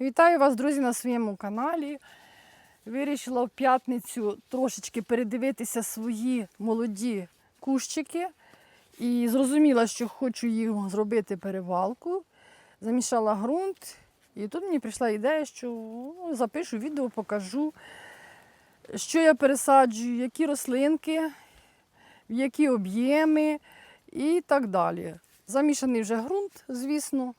Вітаю вас, друзі, на своєму каналі. Вирішила в п'ятницю трошечки передивитися свої молоді кущики. І зрозуміла, що хочу їм зробити перевалку. Замішала ґрунт. І тут мені прийшла ідея, що ну, запишу відео, покажу, що я пересаджую, які рослинки, в які об'єми і так далі. Замішаний вже ґрунт, звісно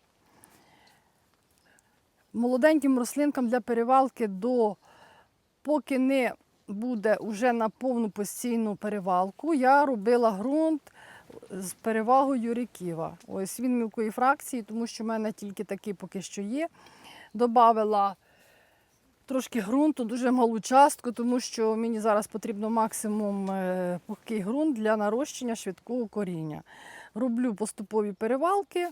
молоденьким рослинкам для перевалки до поки не буде вже на повну постійну перевалку, я робила ґрунт з перевагою ріківа. Ось він мілкої фракції, тому що в мене тільки такий поки що є. Добавила трошки ґрунту, дуже малу частку, тому що мені зараз потрібно максимум е, пухкий ґрунт для нарощення швидкого коріння. Роблю поступові перевалки.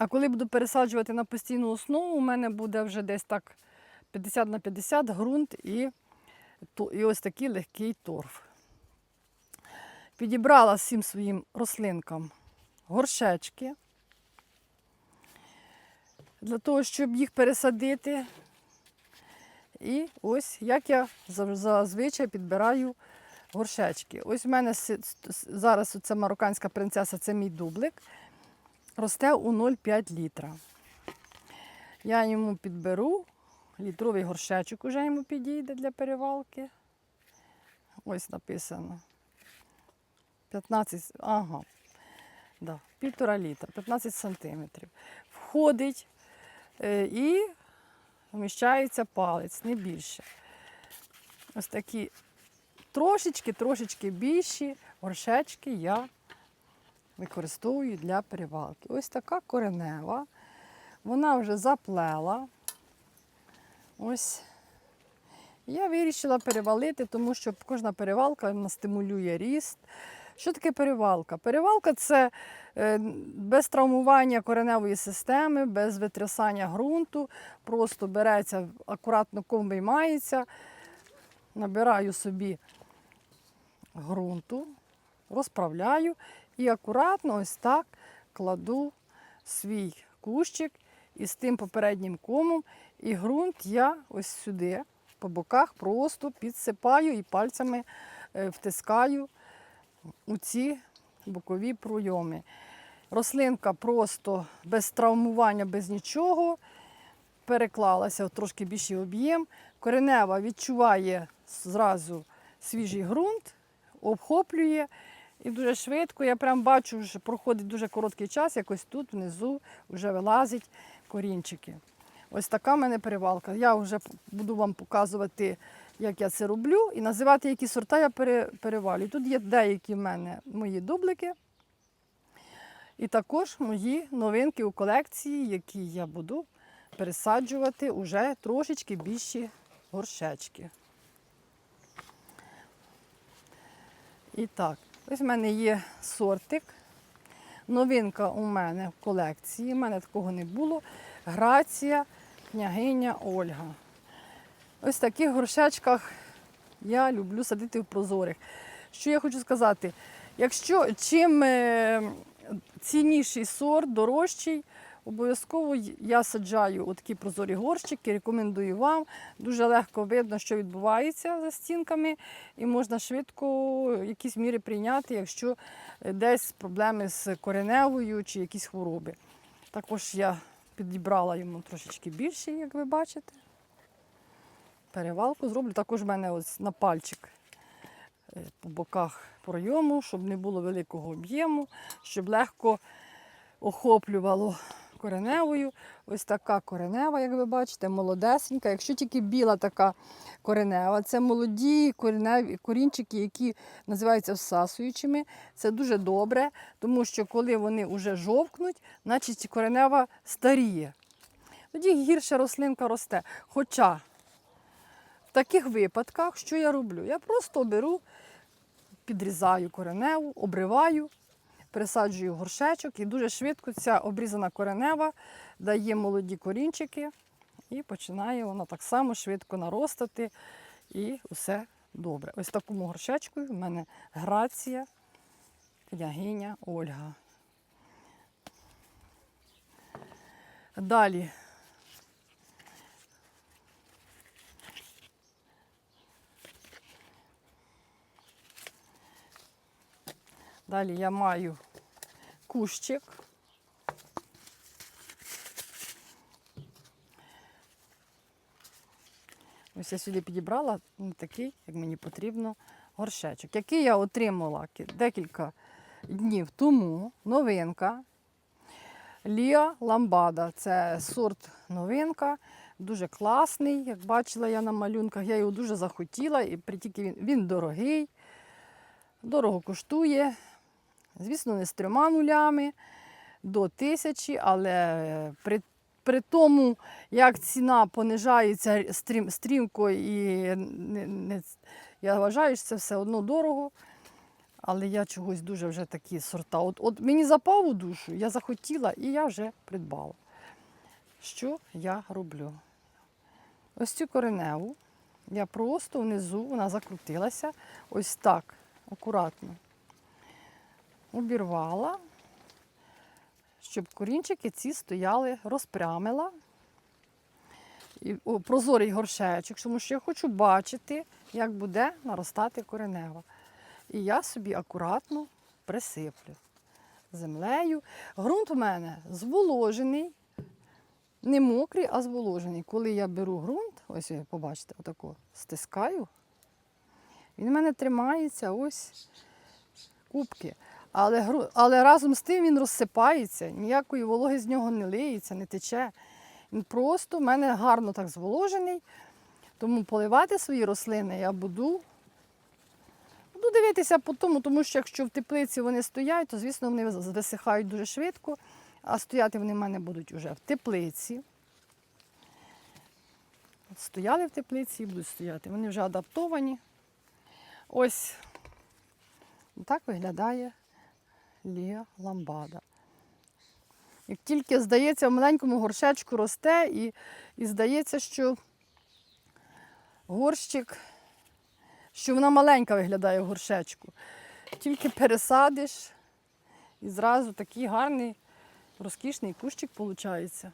А коли буду пересаджувати на постійну основу, у мене буде вже десь так 50 на 50 ґрунт і, і ось такий легкий торф. Підібрала всім своїм рослинкам горшечки. Для того, щоб їх пересадити. І ось як я зазвичай підбираю горшечки. Ось в мене зараз оця марокканська принцеса, це мій дублик росте у 0,5 літра. Я йому підберу літровий горшечок уже йому підійде для перевалки. Ось написано. 15, ага, да, півтора літра, 15 сантиметрів. Входить е, і вміщається палець, не більше. Ось такі трошечки, трошечки більші горшечки я використовую для перевалки. Ось така коренева. Вона вже заплела. Ось. Я вирішила перевалити, тому що кожна перевалка вона стимулює ріст. Що таке перевалка? Перевалка це е, без травмування кореневої системи, без витрясання ґрунту. Просто береться, акуратно ком виймається, набираю собі ґрунту, розправляю і акуратно ось так кладу свій кущик із тим попереднім комом. І ґрунт я ось сюди, по боках, просто підсипаю і пальцями е, втискаю у ці бокові пройоми. Рослинка просто без травмування, без нічого. Переклалася в трошки більший об'єм. Коренева відчуває зразу свіжий ґрунт, обхоплює. І дуже швидко, я прям бачу, що проходить дуже короткий час, якось тут внизу вже вилазять корінчики. Ось така в мене перевалка. Я вже буду вам показувати, як я це роблю, і називати, які сорта я пере- перевалюю. Тут є деякі в мене мої дублики. І також мої новинки у колекції, які я буду пересаджувати уже трошечки більші горшечки. І так, ось в мене є сортик. Новинка у мене в колекції. У мене такого не було. Грація, княгиня Ольга. Ось в таких горшечках я люблю садити в прозорих. Що я хочу сказати? Якщо чим е, цінніший сорт, дорожчий, обов'язково я саджаю такі прозорі горщики, рекомендую вам. Дуже легко видно, що відбувається за стінками, і можна швидко якісь міри прийняти, якщо десь проблеми з кореневою чи якісь хвороби. Також я підібрала йому трошечки більше, як ви бачите. Перевалку зроблю. Також в мене ось на пальчик е, по боках пройому, щоб не було великого об'єму, щоб легко охоплювало кореневою. Ось така коренева, як ви бачите, молодесенька. Якщо тільки біла така коренева, це молоді кореневі, корінчики, які називаються всасуючими. Це дуже добре, тому що коли вони вже жовкнуть, значить коренева старіє. Тоді гірше рослинка росте. Хоча в таких випадках, що я роблю? Я просто беру, підрізаю кореневу, обриваю, пересаджую горшечок і дуже швидко ця обрізана коренева дає молоді корінчики і починає вона так само швидко наростати і все добре. Ось такому горшечку в мене грація, княгиня Ольга. Далі Далі я маю кущик. Ось я сюди підібрала ну, такий, як мені потрібно, горшечок, який я отримала декілька днів тому. Новинка. Ліа Ламбада. Це сорт новинка, дуже класний. Як бачила я на малюнках, я його дуже захотіла, і тільки він, він дорогий, дорого коштує. Звісно, не з трьома нулями до тисячі, але при, при тому, як ціна понижається стрім, стрімко і не, не, я вважаю, що це все одно дорого. Але я чогось дуже вже такі сорта. От, от мені запав у душу, я захотіла і я вже придбала. Що я роблю? Ось цю кореневу я просто внизу, вона закрутилася, ось так, акуратно обірвала, щоб корінчики ці стояли, розпрямила. І, прозорий горшечок, тому що я хочу бачити, як буде наростати коренева. І я собі акуратно присиплю землею. Грунт у мене зволожений, не мокрий, а зволожений. Коли я беру ґрунт, ось ви побачите, отако стискаю, він у мене тримається ось кубки. Але, але разом з тим він розсипається, ніякої вологи з нього не лиється, не тече. Він просто в мене гарно так зволожений. Тому поливати свої рослини я буду. Буду дивитися по тому, тому що якщо в теплиці вони стоять, то звісно вони висихають дуже швидко, а стояти вони в мене будуть вже в теплиці. Стояли в теплиці і будуть стояти. Вони вже адаптовані. Ось так виглядає Лія ламбада. Як тільки здається, в маленькому горшечку росте, і, і здається, що горщик, що вона маленька виглядає в горшечку. Тільки пересадиш, і зразу такий гарний, розкішний кущик виходить.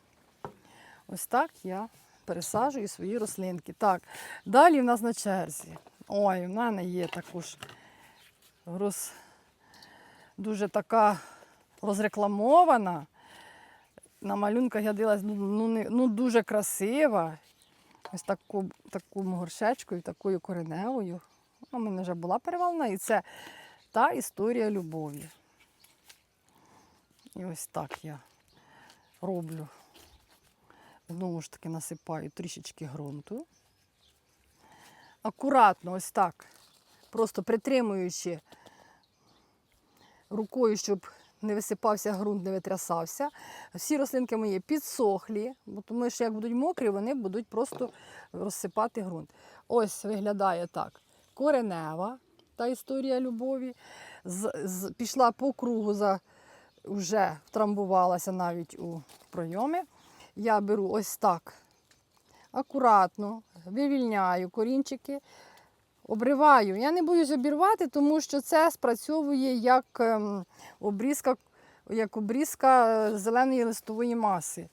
Ось так я пересаджую свої рослинки. Так, далі в нас на черзі. Ой, в мене є також роз... дуже така розрекламована. На малюнках я дивилась, ну, ну, не- ну дуже красива. Ось таку, такому горшечку і такою кореневою. У мене вже була перевалена, і це та історія любові. І ось так я роблю. Знову ж таки насипаю трішечки ґрунту. Акуратно, ось так, просто притримуючи рукою, щоб не висипався ґрунт, не витрясався. Всі рослинки мої підсохлі, бо тому що як будуть мокрі, вони будуть просто розсипати ґрунт. Ось виглядає так. Коренева, та історія любові. З, з, пішла по кругу, за, вже втрамбувалася навіть у пройоми. Я беру ось так акуратно, вивільняю корінчики, обриваю. Я не боюсь обірвати, тому що це спрацьовує як ем, обрізка, як обрізка е, зеленої листової маси.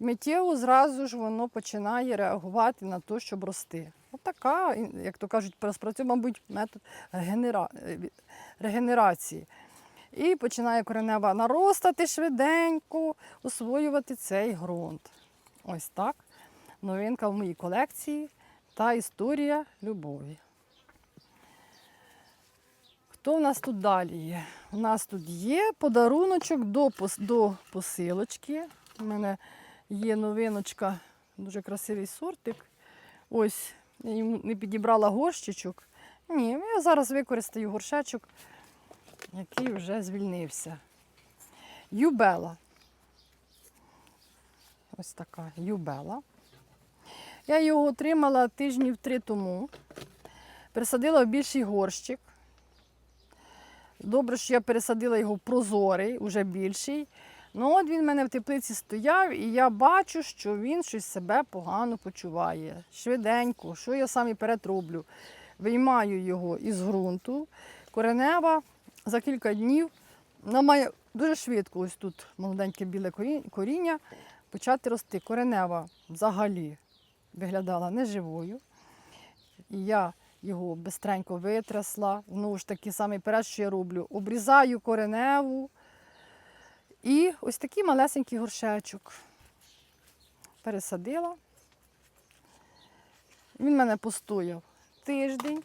Миттєво зразу ж воно починає реагувати на те, щоб рости. Отака, як то кажуть, спрацює, мабуть, метод генера... е, регенерації. І починає коренева наростати швиденько, освоювати цей ґрунт. Ось так. Новинка в моїй колекції та історія любові. Хто в нас тут далі є? У нас тут є подаруночок до, до посилочки. У мене є новиночка, дуже красивий сортик. Ось, я йому не підібрала горщичок. Ні, я зараз використаю горшечок, який вже звільнився. Юбела. Ось така юбела. Я його отримала тижнів три тому. Пересадила в більший горщик. Добре, що я пересадила його в прозорий, уже більший. Ну от він в мене в теплиці стояв, і я бачу, що він щось себе погано почуває. Швиденько, що я сам і перед роблю. Виймаю його із ґрунту. Коренева за кілька днів вона має дуже швидко, ось тут молоденьке біле коріння, почати рости. Коренева взагалі виглядала неживою. І я його бистренько витрясла. Знову ж таки, самий перед, що я роблю. Обрізаю кореневу. І ось такий малесенький горшечок. Пересадила. Він мене постояв тиждень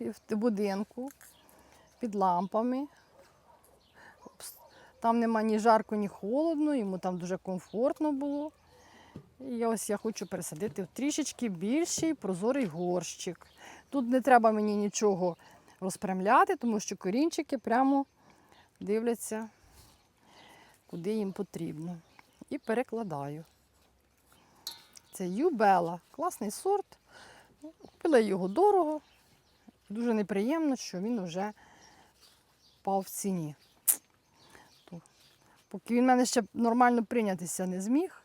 в будинку під лампами. Там нема ні жарко, ні холодно, йому там дуже комфортно було. І ось я хочу пересадити в трішечки більший прозорий горщик. Тут не треба мені нічого розпрямляти, тому що корінчики прямо дивляться, куди їм потрібно. І перекладаю. Це Юбела, класний сорт. Купила його дорого. Дуже неприємно, що він вже впав в ціні. Поки він в мене ще нормально прийнятися не зміг,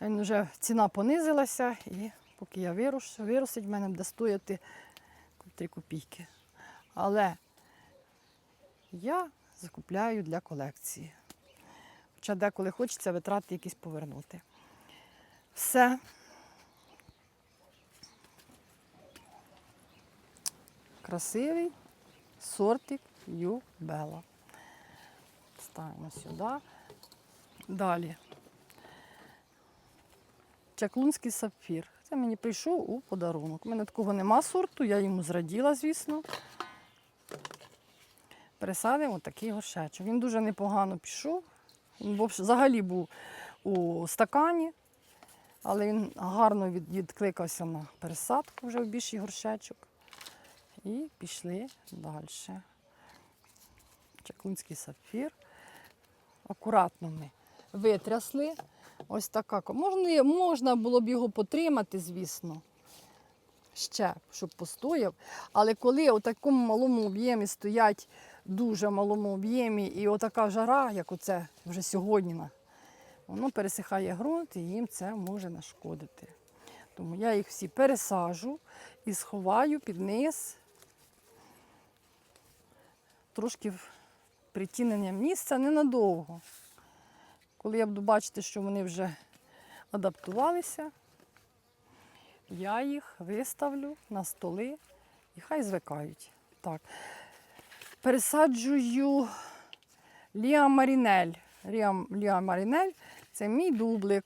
він вже ціна понизилася, і поки я вирос, виростить, в мене буде стояти 3 копійки. Але я закупляю для колекції. Хоча деколи хочеться витрати якісь повернути. Все. Красивий сортик Юбела. Ставимо сюди. Далі. Чаклунський сапфір. Це мені прийшов у подарунок. У мене такого нема сорту, я йому зраділа, звісно. Пересадимо такий горшечок. Він дуже непогано пішов. Він взагалі був у стакані, але він гарно відкликався на пересадку вже в більший горшечок. І пішли далі. Чаклунський сапфір. Акуратно ми витрясли. Ось така. Можна, можна було б його потримати, звісно, ще, щоб постояв. Але коли у такому малому об'ємі стоять дуже малому об'ємі, і отака жара, як оце вже сьогодні, воно пересихає ґрунт і їм це може нашкодити. Тому я їх всі пересажу і сховаю під низ. Трошки притінення місця ненадовго. Коли я буду бачити, що вони вже адаптувалися, я їх виставлю на столи і хай звикають. Так. Пересаджую Ліа Марінель. Ліа, Марінель це мій дублик.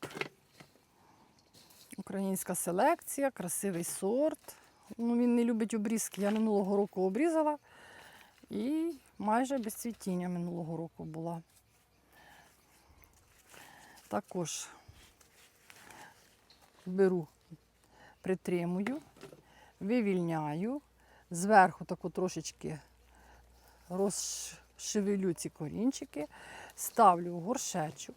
Українська селекція, красивий сорт. Ну, він не любить обрізки. Я минулого року обрізала і майже без цвітіння минулого року була. Також беру, притримую, вивільняю, зверху таку трошечки розшевелю ці корінчики, ставлю в горшечок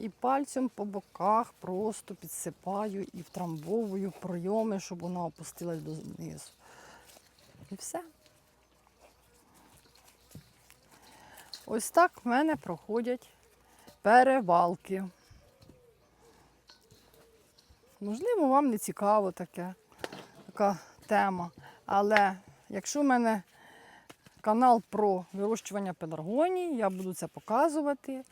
і пальцем по боках просто підсипаю і втрамбовую пройоми, щоб вона опустилась донизу. І все. Ось так в мене проходять перевалки. Можливо, вам не цікаво таке, така тема. Але якщо в мене канал про вирощування пеларгоній, я буду це показувати,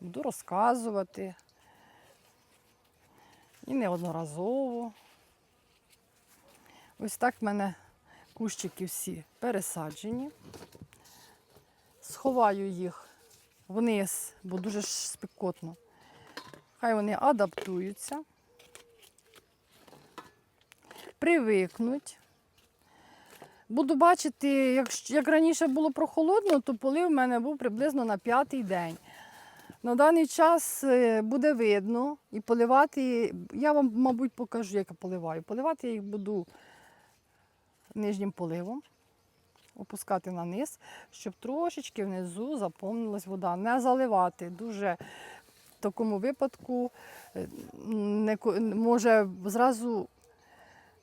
буду розказувати. І неодноразово. Ось так в мене кущики всі пересаджені. Сховаю їх вниз, бо дуже спекотно. Хай вони адаптуються, привикнуть. Буду бачити, як, як раніше було прохолодно, то полив в мене був приблизно на п'ятий день. На даний час е, буде видно і поливати. Я вам, мабуть, покажу, як я поливаю. Поливати я їх буду нижнім поливом, опускати на низ, щоб трошечки внизу заповнилась вода. Не заливати. Дуже в такому випадку е, не, може зразу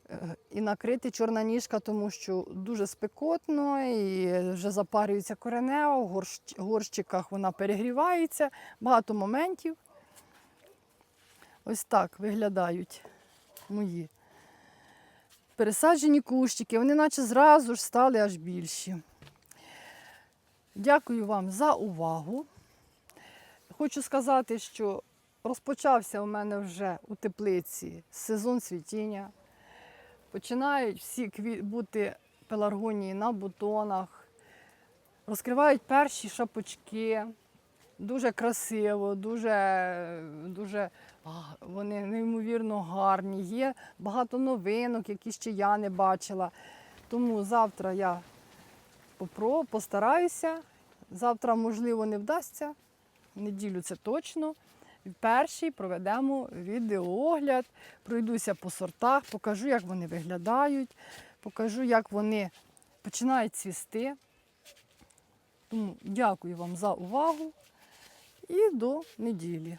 е, і накрити чорна ніжка, тому що дуже спекотно і вже запарюється коренева, в горщиках вона перегрівається, багато моментів. Ось так виглядають мої пересаджені кущики, вони наче зразу ж стали аж більші. Дякую вам за увагу. Хочу сказати, що розпочався у мене вже у теплиці сезон цвітіння. Починають всі бути пеларгонії на бутонах, розкривають перші шапочки. Дуже красиво, дуже, дуже вони неймовірно гарні. Є багато новинок, які ще я не бачила. Тому завтра я попро, постараюся. Завтра, можливо, не вдасться. Неділю це точно. Перший проведемо відеоогляд, пройдуся по сортах, покажу, як вони виглядають, покажу, як вони починають цвісти. Тому дякую вам за увагу і до неділі.